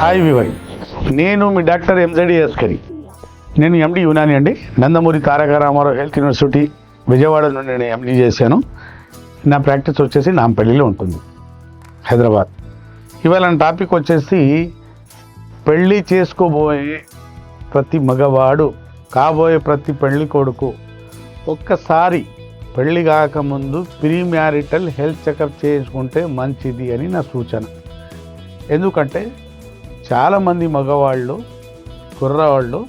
Hi VY. నేను మీ doctor ఎంజడి ఎస్కరి నేను MD Unani అండి. నందమూరి తారక రామారావు హెల్త్ యూనివర్సిటీ విజయవాడ నుండి నేను ఎండి చేశాను. నా ప్రాక్టీస్ వచ్చేసి నాంపల్లిలో ఉంటుంది. హైదరాబాద్. ఇవాళ నా టాపిక్ వచ్చేసి పెళ్ళి చేసుకోబోయే ప్రతి మగవాడు కాబోయే ప్రతి పెళ్ళి కొడుకు ఒక్కసారి పెళ్ళి కాకముందు ప్రీ మ్యారిటల్ హెల్త్ చెకప్ చేసుకుంటే మంచిది అని నా సూచన. ఎందుకంటే చాలామంది మగవాళ్ళు కుర్రవాళ్ళు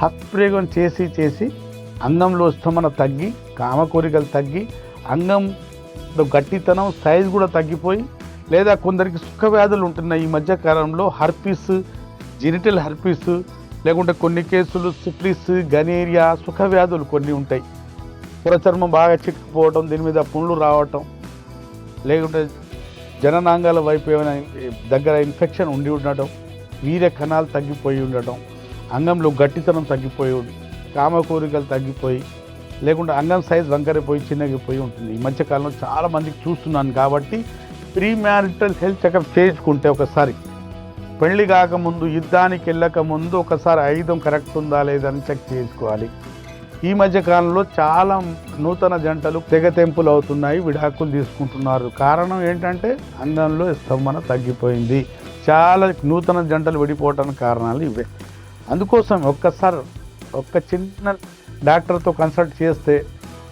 హత్ప్రయోగం చేసి చేసి అంగంలో స్తమన తగ్గి కామ కోరికలు తగ్గి అంగం గట్టితనం సైజ్ కూడా తగ్గిపోయి లేదా కొందరికి సుఖ వ్యాధులు ఉంటున్నాయి. ఈ మధ్యకాలంలో హర్పీస్ జెనిటల్ హర్పీస్ లేకుంటే కొన్ని కేసులు సిఫ్లిస్ గనేరియా సుఖ వ్యాధులు కొన్ని ఉంటాయి. పురచర్మం బాగా చిక్కుపోవటం దీని మీద పుండ్లు రావటం లేకుంటే జననాంగాల వైపు ఏమైనా దగ్గర ఇన్ఫెక్షన్ ఉండి ఉండటం వీర్య కణాలు తగ్గిపోయి ఉండటం అంగంలో గట్టితనం తగ్గిపోయి కామ కోరికలు తగ్గిపోయి లేకుంటే అంగం సైజ్ వంకరైపోయి చిన్నగిపోయి ఉంటుంది. ఈ మధ్యకాలంలో చాలా మందికి చూస్తున్నాను కాబట్టి ప్రీ మ్యారిటల్ హెల్త్ చెకప్ చేసుకుంటే ఒకసారి. పెళ్ళి కాకముందు యుద్ధానికి వెళ్ళక ముందు ఒకసారి ఆయుధం కరెక్ట్ ఉందా లేదా అని చెక్ చేసుకోవాలి ఈ మధ్య కాలంలో చాలా నూతన జంటలు తెగతెంపులు అవుతున్నాయి విడాకులు తీసుకుంటున్నారు. కారణం ఏంటంటే అంగంలో స్తంభన తగ్గిపోయింది. చాలా నూతన జంటలు విడిపోవటానికి కారణాలు ఇవే. అందుకోసం ఒక్కసారి ఒక్క చిన్న డాక్టర్తో కన్సల్ట్ చేస్తే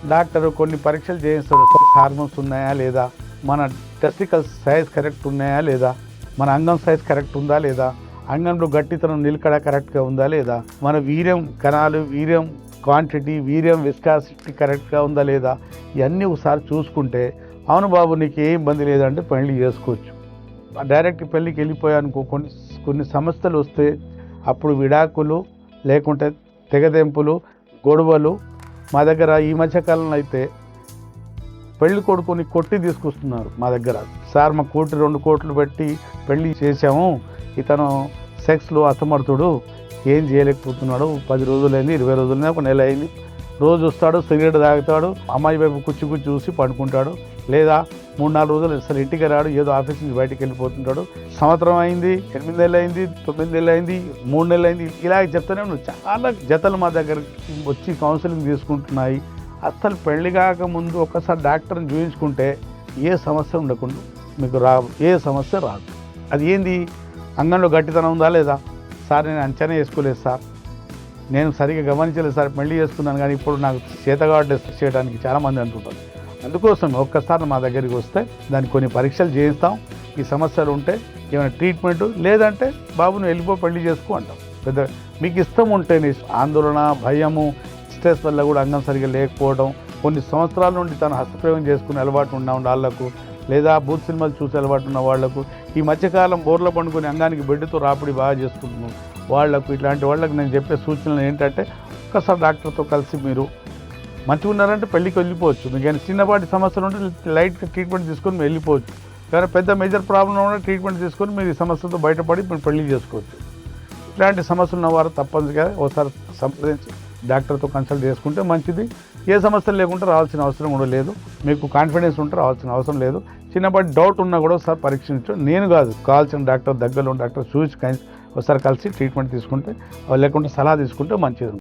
డాక్టర్ కొన్ని పరీక్షలు చేయిస్తాడు. హార్మోన్స్ ఉన్నాయా లేదా? మన టెస్టికల్ సైజ్ కరెక్ట్ ఉన్నాయా లేదా? మన అంగం సైజ్ కరెక్ట్ ఉందా లేదా? అంగంలో గట్టితనం నిలకడ కరెక్ట్గా ఉందా లేదా? మన వీర్యం కణాలు వీర్యం క్వాంటిటీ వీర్యం విస్కాసిటీ కరెక్ట్గా ఉందా లేదా ఇవన్నీ ఒకసారి చూసుకుంటే అవును బాబు నీకు ఏ ఇబ్బంది లేదంటే పెళ్ళి చేసుకోవచ్చు. డైరెక్ట్ పెళ్ళికి వెళ్ళిపోయానుకో కొన్ని కొన్ని సమస్యలు వస్తే అప్పుడు విడాకులు లేకుంటే తెగదెంపులు గొడవలు మా దగ్గర ఈ మధ్యకాలంలో అయితే పెళ్ళి కొడుకుని కొట్టి తీసుకొస్తున్నారు మా దగ్గర. సార్ మా కోటి రెండు కోట్లు పెట్టి పెళ్ళి చేశాము. ఇతను సెక్స్లో అసమర్థుడు. ఏం చేయలేకపోతున్నాడు పది రోజులైంది ఇరవై రోజులైంది ఒక నెల అయింది. రోజు వస్తాడు సిగరెట్ తాగుతాడు అమ్మాయి వైపు కుచ్చి కుచ్చి చూసి పండుకుంటాడు. లేదా మూడు నాలుగు రోజులు అసలు ఇంటికి రాడు ఏదో ఆఫీస్ నుంచి బయటికి వెళ్ళిపోతుంటాడు. సంవత్సరం అయింది ఎనిమిది నెలలు అయింది తొమ్మిది నెలలు అయింది మూడు నెలలు అయింది ఇలా చెప్తానే ఉన్నాడు. చాలా జతలు మా దగ్గరికి వచ్చి కౌన్సిలింగ్ తీసుకుంటున్నాయి. అస్సలు పెళ్ళి కాకముందు ఒకసారి డాక్టర్ని చూపించుకుంటే ఏ సమస్య ఉండకుండా మీకు రా ఏ సమస్య రాదు. అది ఏంది? అంగంలో గట్టితనం ఉందా లేదా? సార్ నేను అంచనా వేసుకోలేదు సార్. నేను సరిగ్గా గమనించలేదు సార్ పెళ్ళి చేసుకున్నాను కానీ ఇప్పుడు నాకు చేతగాడు చేయడానికి చాలామంది అంటుంటారు. అందుకోసం ఒక్కసారి మా దగ్గరికి వస్తే దానికి కొన్ని పరీక్షలు చేయిస్తాం. ఈ సమస్యలు ఉంటే ఏమైనా ట్రీట్మెంట్ లేదంటే బాబును వెళ్ళిపో పెళ్ళి చేసుకో అంటాం. పెద్ద మీకు ఇష్టం ఉంటేనే ఆందోళన భయము స్ట్రెస్ వల్ల కూడా అంగం సరిగ్గా లేకపోవడం కొన్ని సంవత్సరాల నుండి తను హస్తప్రయోగం చేసుకునే అలవాటు ఉన్న వాళ్ళకు లేదా బూత్ సినిమాలు చూసే అలవాటు ఉన్న వాళ్ళకు ఈ మధ్యకాలం బోర్ల పండుకొని అంగానికి బెడ్డుతో రాపిడి బాగా చేసుకుంటున్నాం. వాళ్ళకు ఇట్లాంటి వాళ్ళకి నేను చెప్పే సూచనలు ఏంటంటే ఒక్కసారి డాక్టర్తో కలిసి మీరు మంచిగా ఉన్నారంటే పెళ్ళికి వెళ్ళిపోవచ్చు. మీకు ఏమైనా చిన్నపాటి సమస్యలు ఉంటే లైట్గా ట్రీట్మెంట్ తీసుకొని వెళ్ళిపోవచ్చు. కానీ పెద్ద మేజర్ ప్రాబ్లం ఉంటే ట్రీట్మెంట్ తీసుకొని మీరు ఈ సమస్యలతో బయటపడి మీరు పెళ్ళి చేసుకోవచ్చు. ఇట్లాంటి సమస్యలు ఉన్నవారు తప్పనిసరిగా ఒకసారి సంప్రదించి డాక్టర్తో కన్సల్ట్ చేసుకుంటే మంచిది. ఏ సమస్యలు లేకుండా రావాల్సిన అవసరం కూడా లేదు. మీకు కాన్ఫిడెన్స్ ఉంటే రావాల్సిన అవసరం లేదు. చిన్నపాటి డౌట్ ఉన్నా కూడా ఒకసారి పరీక్షించు. నేను కాదు కావాల్సిన డాక్టర్ దగ్గరలో డాక్టర్ చూసి ఒకసారి కలిసి ట్రీట్మెంట్ తీసుకుంటే లేకుంటే సలహా తీసుకుంటే మంచిది.